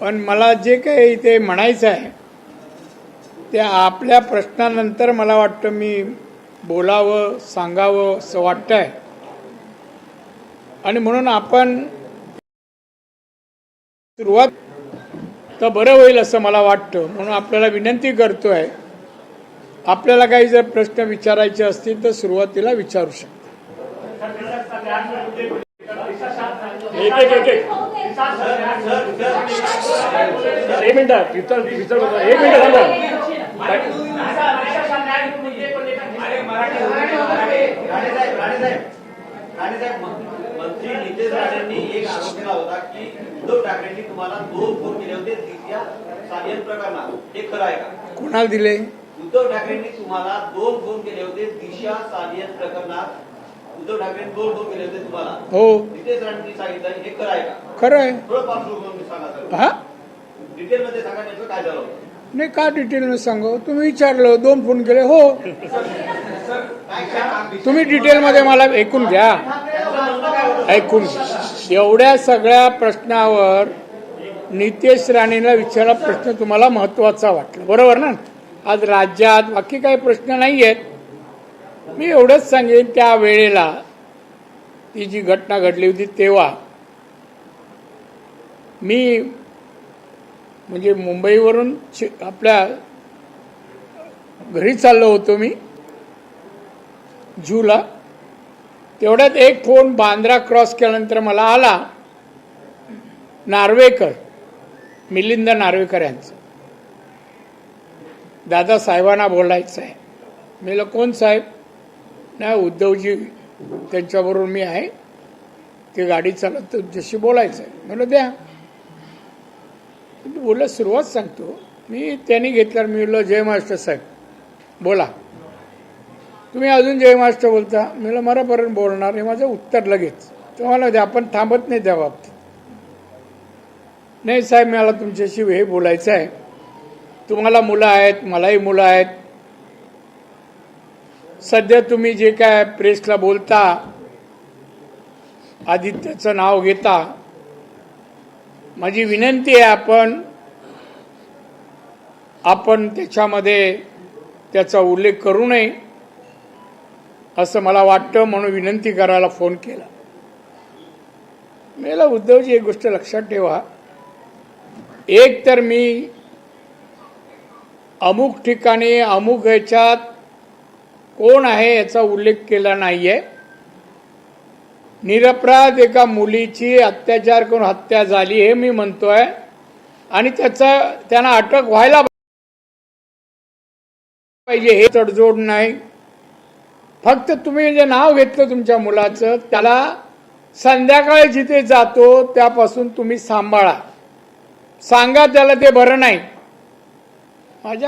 पण मला जे काही इथे म्हणायचं आहे ते आपल्या प्रश्नानंतर मला वाटतं मी बोलावं सांगावं असं वाटतंय. आणि म्हणून आपण सुरुवात तर बरं होईल असं मला वाटतं. म्हणून आपल्याला विनंती करतोय आपल्याला काही जर प्रश्न विचारायचे असतील तर सुरुवातीला विचारू शकतो. एक एक एक एक मिनिट विचार विचार करतो. एक मिनिट थांबा. राणेसाहेब मंत्री नितेश राणेंनी एक आरोप केला होता की उद्धव ठाकरेंनी तुम्हाला दोन फोन केले होते तिसऱ्या सालियन प्रकरणात हे खरं आहे का कोणाला दिले? उद्धव ठाकरेंनी तुम्हाला दोन फोन केले होते दिशा सालियन प्रकरणात. उद्धव ठाकरेंनी दोन फोन केले होते तुम्हाला. हो. नितेश राणेंनी सांगितलं हे खरं आहे का? खरं आहे. थोडं पार्श्वभूमी सांगा डिटेलमध्ये सांगा नेमकं काय झालं? होतं नाही का डिटेलमध्ये सांगू तुम्ही विचारलं दोन फोन केले हो. तुम्ही डिटेलमध्ये मला ऐकून घ्या. ऐकून एवढ्या सगळ्या प्रश्नावर नितेश राणेला विचारला प्रश्न तुम्हाला महत्त्वाचा वाटला. बरोबर ना? आज राज्यात बाकी काही प्रश्न नाही आहेत मी एवढंच सांगेन त्या वेळेला ती जी घटना घडली होती तेव्हा मी म्हणजे मुंबईवरून आपल्या घरी चाललो होतो मी जूला. तेवढ्यात एक फोन बांद्रा क्रॉस केल्यानंतर मला आला नार्वेकर मिलिंद नार्वेकर यांचं. दादा साहेबांना बोलायचं आहे मी म्हणलं, कोण साहेब? नाही उद्धवजी त्यांच्याबरोबर मी आहे. ते गाडी चालत तुमच्याशी बोलायचं आहे म्हणलं द्या. बोला सुरुवात सांगतो. मी त्यांनी घेतल्यावर मी म्हणलं जय महाराष्ट्र साहेब. बोला. तुम्ही अजून जय महाराष्ट्र बोलता? मी मरापर्यंत बोलणार. हे माझं उत्तर लगेच. तुम्हाला द्या आपण थांबत नाही त्या बाबतीत. नाही साहेब मला तुमच्याशी हे बोलायचं आहे. तुम्हाला मुलं आहेत मलाही मुलं आहेत. सध्या तुम्ही जे काय प्रेसला बोलता आदित्याचं नाव घेता माझी विनंती आहे आपण आपण त्याच्यामध्ये त्याचा उल्लेख करू नये असं मला वाटतं म्हणून विनंती करायला फोन केला. मला उद्धवजी एक गोष्ट लक्षात ठेवा. एक तर मी अमुक ठिकाणी अमुक ह्याच्यात कोण आहे याचा उल्लेख केला नाहीये. निरपराध एका मुलीची अत्याचार करून हत्या झाली हे मी म्हणतोय. आणि त्याचा त्यांना अटक व्हायला पाहिजे हे तडजोड नाही. फक्त तुम्ही जे नाव घेतलं तुमच्या मुलाचं त्याला संध्याकाळी जिथे जातो त्यापासून तुम्ही सांभाळा. सांगा त्याला ते बरं नाही. माझ्या